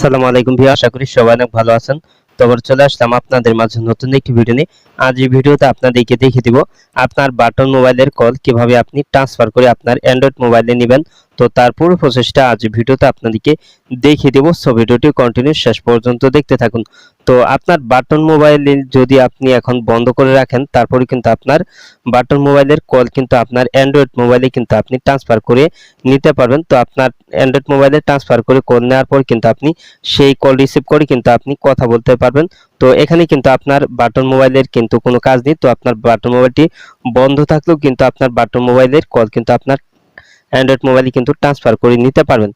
আসসালামু আলাইকুম ভিউ আশা করি সবাই অনেক ভালো আছেন। তো আবার চলে আসলাম আপনাদের মাঝে নতুন একটি ভিডিও নিয়ে। আজ এই ভিডিওতে আপনাদেরকে দেখিয়ে দিব আপনার বাটন মোবাইলের কল কীভাবে আপনি ট্রান্সফার করে আপনার অ্যান্ড্রয়েড মোবাইলে নেবেন। তো তার পুরো প্রসেসটা আজ ভিডিওতে আপনাদেরকে দেখিয়ে দেব। সো ভিডিওটি কন্টিনিউ শেষ পর্যন্ত দেখতে থাকুন। তো আপনার বাটন মোবাইলে যদি আপনি এখন বন্ধ করে রাখেন, তারপরে কিন্তু আপনার বাটন মোবাইলের কল কিন্তু আপনার অ্যান্ড্রয়েড মোবাইলে কিন্তু আপনি ট্রান্সফার করে নিতে পারবেন। তো আপনার অ্যান্ড্রয়েড মোবাইলে ট্রান্সফার করে কল নেওয়ার পর কিন্তু আপনি সেই কল রিসিভ করে কিন্তু আপনি কথা বলতে পারবেন। তো এখানে কিন্তু আপনার বাটন মোবাইলের কিন্তু কোনো কাজ নেই। তো আপনার বাটন মোবাইলটি বন্ধ থাকলেও কিন্তু আপনার বাটন মোবাইলের কল কিন্তু আপনার অ্যান্ড্রয়েড মোবাইলে কিন্তু ট্রান্সফার করে নিতে পারবেন।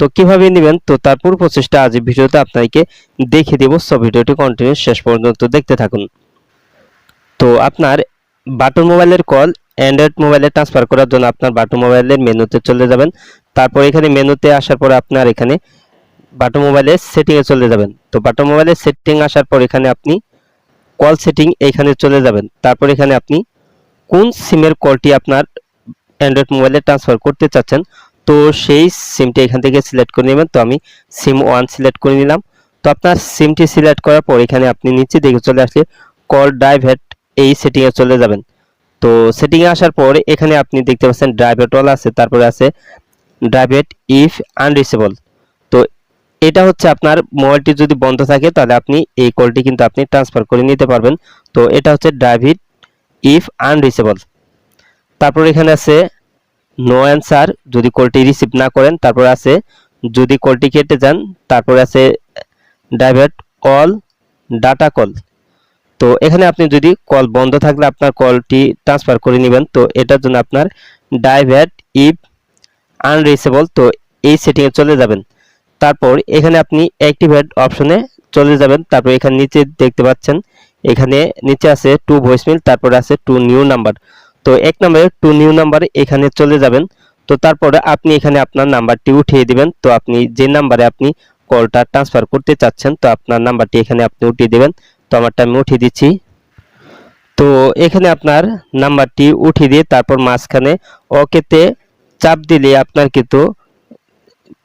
তো কীভাবে নেবেন? তো তার পুরো প্রসেসটা আজ ভিডিওতে আপনাকে দেখিয়ে দেবো। সব ভিডিওটি কন্টিনিউ শেষ পর্যন্ত দেখতে থাকুন। তো আপনার বাটন মোবাইলের কল অ্যান্ড্রয়েড মোবাইলে ট্রান্সফার করার জন্য আপনার বাটন মোবাইলের মেনুতে চলে যাবেন। তারপর এখানে মেনুতে আসার পরে আপনার এখানে বাটন মোবাইলের সেটিংয়ে চলে যাবেন। তো বাটন মোবাইলের সেটিং আসার পর এখানে আপনি কল সেটিং এখানে চলে যাবেন। তারপর এখানে আপনি কোন সিমের কলটি আপনার অ্যান্ড্রয়েড মোবাইলে ট্রান্সফার করতে চাচ্ছেন, তো সেই সিমটি এখান থেকে সিলেক্ট করে নেবেন। তো আমি সিম ওয়ান সিলেক্ট করে নিলাম। তো আপনার সিমটি সিলেক্ট করার পর এখানে আপনি নিচে দেখে চলে আসলে কল ড্রাইভেট এই সেটিংয়ে চলে যাবেন। তো সেটিংয়ে আসার পর এখানে আপনি দেখতে পাচ্ছেন ড্রাইভেট অল আছে, তারপরে আছে ড্রাইভেট ইফ আনরিচেবল তো এটা হচ্ছে আপনার মোবাইলটি যদি বন্ধ থাকে, তাহলে আপনি এই কলটি কিন্তু আপনি ট্রান্সফার করে নিতে পারবেন। তো এটা হচ্ছে ড্রাইভিট ইফ আনরিচেবল তারপর এখানে আছে নো অ্যান্সার যদি কলটি রিসিভ না করেন, তারপর আছে যদি কলটি কেটে যান, তারপর আছে ডাইভার্ট অল ডাটা কল তো এখানে আপনি যদি কল বন্ধ থাকলে আপনার কলটি ট্রান্সফার করে নেবেন, তো এটার জন্য আপনার ডাইভার্ট ইফ আনরিসেবল তো এই সেটিংয়ে চলে যাবেন। তারপর এখানে আপনি অ্যাক্টিভেট অপশনে চলে যাবেন, তারপর এখানে নিচে দেখতে পাচ্ছেন, এখানে নিচে আছে টু ভয়েসমেল তারপর আছে টু নিউ নাম্বার তো এক নম্বরে টু নিউ নাম্বার এখানে চলে যাবেন। তো তারপরে আপনি এখানে আপনার নাম্বারটি উঠিয়ে দিবেন। তো আপনি যে নাম্বারে আপনি কলটা ট্রান্সফার করতে চাচ্ছেন, তো আপনার নাম্বারটি এখানে আপনি উঠিয়ে দিবেন। তো আমারটা আমি উঠিয়ে দিচ্ছি। তো এখানে আপনার নাম্বারটি উঠিয়ে দিয়ে তারপর মাঝখানে ওকেতে চাপ দিলে আপনার কিন্তু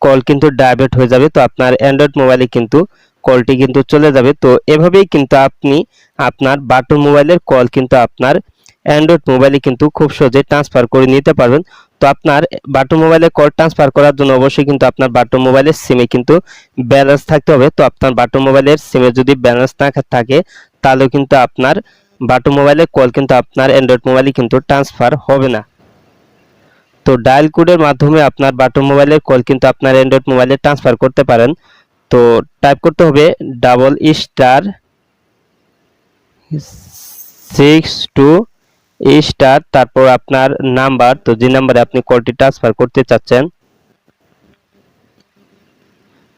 কল কিন্তু ডাইভার্ট হয়ে যাবে। তো আপনার অ্যান্ড্রয়েড মোবাইলে কিন্তু কলটি কিন্তু চলে যাবে। তো এভাবেই কিন্তু আপনি আপনার বাটন মোবাইলের কল কিন্তু আপনার অ্যান্ড্রয়েড মোবাইলে কিন্তু খুব সহজে ট্রান্সফার করে নিতে পারবেন। তো আপনার বাটন মোবাইলে কল ট্রান্সফার করার জন্য অবশ্যই কিন্তু আপনার বাটন মোবাইলের সিমে কিন্তু ব্যালেন্স থাকতে হবে। তো আপনার বাটন মোবাইলের সিমে যদি ব্যালেন্স না থাকে, তাহলে কিন্তু আপনার বাটন মোবাইলের কল কিন্তু আপনার অ্যান্ড্রয়েড মোবাইলে কিন্তু ট্রান্সফার হবে না। তো ডায়াল কোডের মাধ্যমে আপনার বাটন মোবাইলের কল কিন্তু আপনার অ্যান্ড্রয়েড মোবাইলে ট্রান্সফার করতে পারেন। তো টাইপ করতে হবে double star six two star তারপর আপনার নাম্বার তো যে নাম্বারে আপনি কলটি ট্রান্সফার করতে চাচ্ছেন,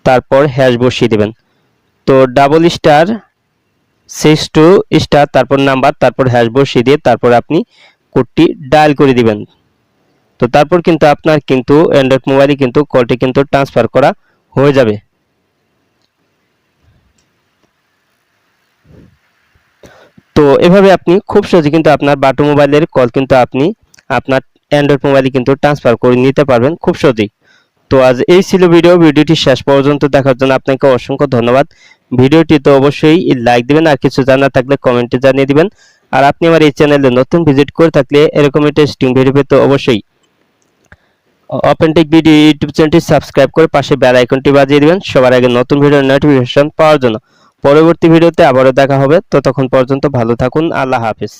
তারপর হ্যাশ বসিয়ে দেবেন। তো double star six two star তারপর নাম্বার তারপর হ্যাশ বসিয়ে দিয়ে তারপর আপনি কোডটি ডায়াল করে দিবেন। তো তারপর কিন্তু আপনার কিন্তু অ্যান্ড্রয়েড মোবাইলে কিন্তু কলটি কিন্তু ট্রান্সফার করা হয়ে যাবে। তো এভাবে আপনি খুব সহজে কিন্তু আপনার বাটো মোবাইলের কল কিন্তু আপনি আপনার অ্যান্ড্রয়েড মোবাইলে কিন্তু ট্রান্সফার করে নিতে পারবেন খুব সহজেই। তো আজ এই ছিল ভিডিও ভিডিওটি শেষ পর্যন্ত দেখার জন্য আপনাকে অসংখ্য ধন্যবাদ। ভিডিওটি তো অবশ্যই লাইক দিবেন, আর কিছু জানা থাকলে কমেন্টে জানিয়ে দিবেন। আর আপনি আমার এই চ্যানেলে নতুন ভিজিট করে থাকলে এরকম টেস্টিং ভিডিও পেতে অবশ্যই অপেনটেক ভিডিও ইউটিউব চ্যানেলটি সাবস্ক্রাইব করে পাশে বেল আইকনটি বাজিয়ে দিবেন। সবার আগে নতুন ভিডিওর নোটিফিকেশন পাওয়ার জন্য। পরবর্তী ভিডিওতে আবারও দেখা হবে। ততক্ষণ পর্যন্ত ভালো থাকুন। আল্লাহ হাফিজ।